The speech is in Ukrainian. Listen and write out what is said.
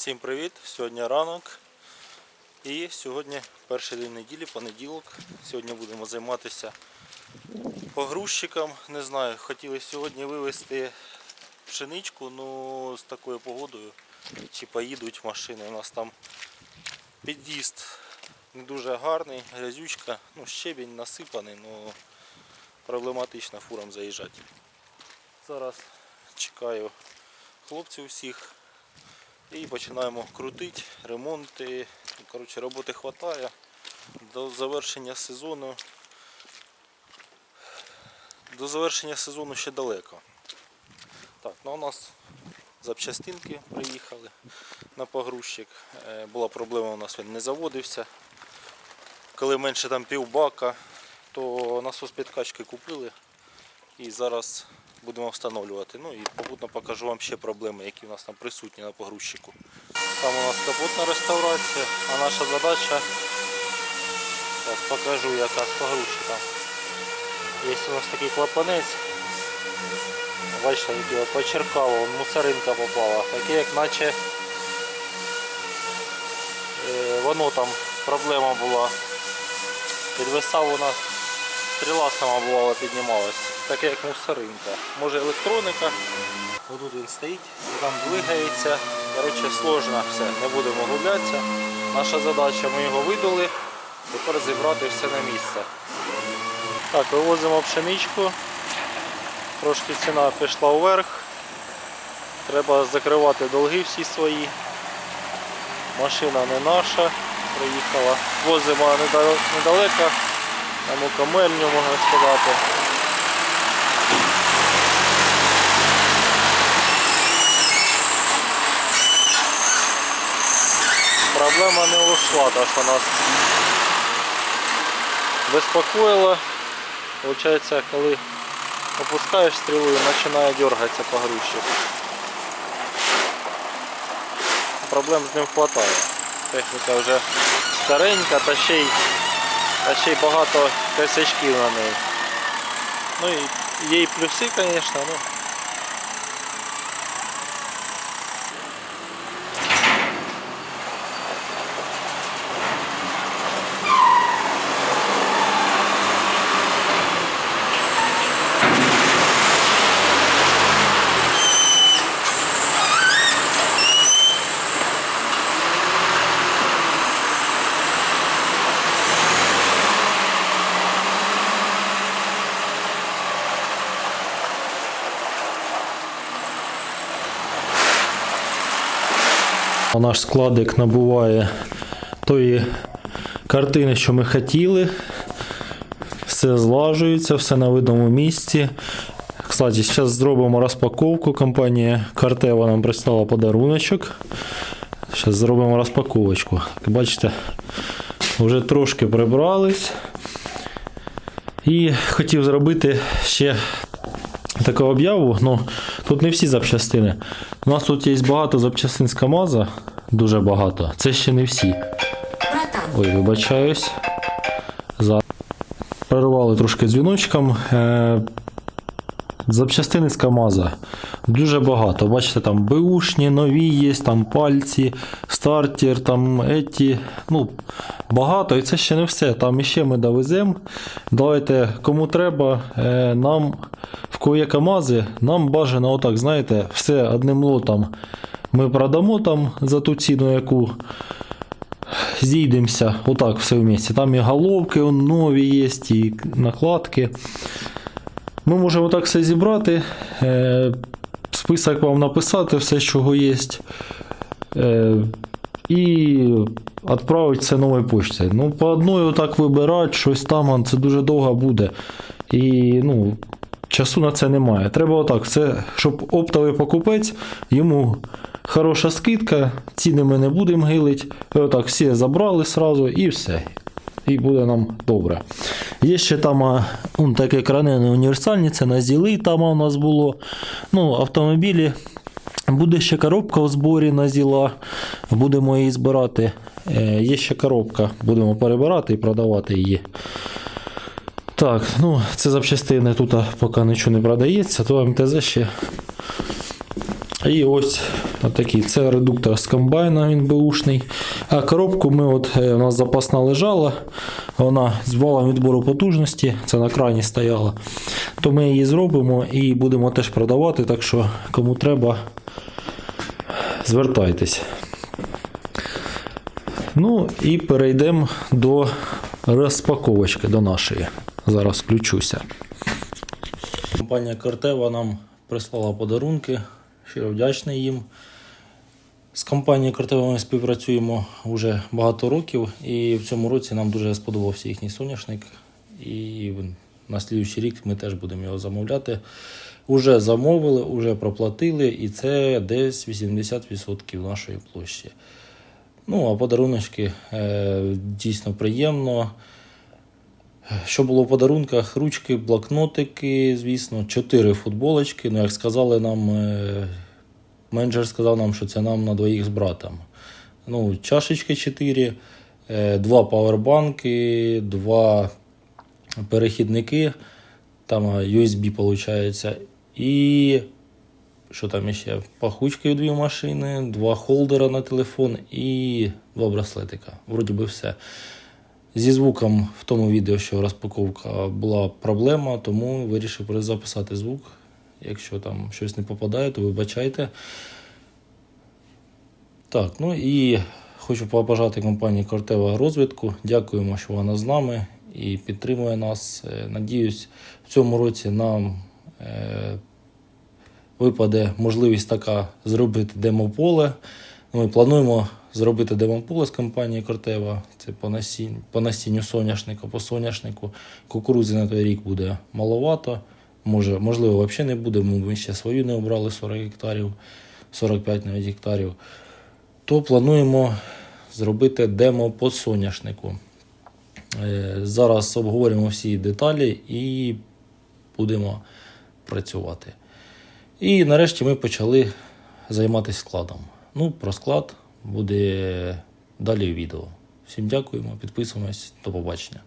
Всім привіт! Сьогодні ранок. І сьогодні перший день неділі, понеділок. Сьогодні будемо займатися погрузчиком. Не знаю, хотіли сьогодні вивезти пшеничку, ну з такою погодою. Чи поїдуть машини. У нас там під'їзд не дуже гарний, грязючка, ну щебінь насипаний, ну проблематично фурам заїжджати. Зараз чекаю хлопців всіх. І починаємо крутити, ремонти. Коротше, роботи вистачає. До завершення сезону. До завершення сезону ще далеко. Так, ну у нас запчастинки приїхали на погрузчик. Е, Була проблема, у нас він не заводився. Коли менше там півбака, то насос підкачки купили і зараз будемо встановлювати. Ну і попутно покажу вам ще проблеми, які у нас там присутні на погрузчику. Там у нас капотна реставрація, а наша задача, зараз покажу яка з погрузчиком. Є у нас такий клапанець. Бачите, який почеркало, мусоринка попала. Таке як наче е, воно там проблема була. Підвисав у нас стріла сама бувала піднімалась. Таке як мусоринка. Може електроніка. Отут він стоїть там двигається. Коротше, сложно все, не будемо гулятися. Наша задача, ми його видали, тепер зібрати все на місце. Так, вивозимо пшеничку. Трошки ціна пішла вверх. Треба закривати долги всі свої. Машина не наша, приїхала. Возимо недалеко, на мукомельню можна сказати. Проблема не ушла, та що нас безпокоїла. Получається, коли опускаєш стрілу і починає дергатися погрузчик. Проблем з ним вистачає. Техніка вже старенька, та ще й, та ще й багато косячків на неї. Ну і є і плюси, звісно, ну. Наш складик набуває тої картини, що ми хотіли. Все злажується, все на видному місці. Кстати, зараз зробимо розпаковку. Компанія Картева нам прислала подаруночок. Зараз зробимо розпаковочку. Бачите, вже трошки прибрались. І хотів зробити ще таку об'яву. Ну, тут не всі запчастини. У нас тут є багато запчастин з КАМАЗа, дуже багато. Це ще не всі. Ой, вибачаюсь. За... Перервали трошки дзвіночком. Е... Запчастини з КАМАЗа. Дуже багато. Бачите, там беушні, нові є, там пальці, стартер, там еті. Ну, багато. І це ще не все. Там іще ми довеземо. Давайте, кому треба, е... нам в є КАМАЗи, нам бажано отак, знаєте, все одним лотом. Ми продамо там за ту ціну, яку зійдемося, отак все вместе. Там і головки нові є, і накладки. Ми можемо так все зібрати, е, список вам написати, все, чого є. Е, і відправити це новою почтою. Ну, по одною отак вибирати, щось там, це дуже довго буде. І ну, часу на це немає. Треба отак, це, щоб оптовий покупець, йому хороша скидка, ціни ми не будемо гилити. Отак всі забрали сразу і все. І буде нам добре. Є ще там таке кранене універсальні, це на зіли там у нас було. Ну, автомобілі. Буде ще коробка у зборі на зіла. Будемо її збирати. Е, є ще коробка, будемо перебирати і продавати її. Так, ну це запчастини тут поки нічого не продається, то МТЗ ще. І ось Отакий. Це редуктор з комбайна, він беушний. А коробку ми от, е, у нас запасна лежала. Вона з балом відбору потужності, це на крані стояла. То ми її зробимо і будемо теж продавати. Так що кому треба, звертайтесь. Ну і перейдемо до розпаковочки до нашої. Зараз включуся. Компанія Картева нам прислала подарунки. Щиро вдячний їм. З компанією Картева ми співпрацюємо вже багато років, і в цьому році нам дуже сподобався їхній соняшник. І на слідуючий рік ми теж будемо його замовляти. Уже замовили, уже проплатили, і це десь 80% нашої площі. Ну, а подаруночки е, дійсно приємно. Що було в подарунках? Ручки, блокнотики, звісно, чотири футболочки. Ну, як сказали нам, е, менеджер сказав нам, що це нам на двоїх з братом. Ну, чашечки 4, е, два павербанки, два перехідники, там е, USB виходить. І що там ще? Пахучки дві машини, два холдера на телефон і два браслетика. Вроді би все. Зі звуком в тому відео, що розпаковка була проблема, тому вирішив перезаписати звук. Якщо там щось не попадає, то вибачайте. Так, ну і хочу побажати компанії Кортева розвитку. Дякуємо, що вона з нами і підтримує нас. Е, Надіюсь, в цьому році нам е, випаде можливість така зробити демополе. Ми плануємо зробити демополе з компанії Кортева. Це по, насінь, по насінню соняшника, по соняшнику. Кукурудзи на той рік буде маловато. Може, можливо, взагалі не буде. Ми ще свою не обрали 40 гектарів, 45 навіть гектарів. То плануємо зробити демо по соняшнику. Е, Зараз обговоримо всі деталі і будемо працювати. І нарешті ми почали займатися складом. Ну, про склад буде далі відео. Всім дякуємо, підписуємось, до побачення.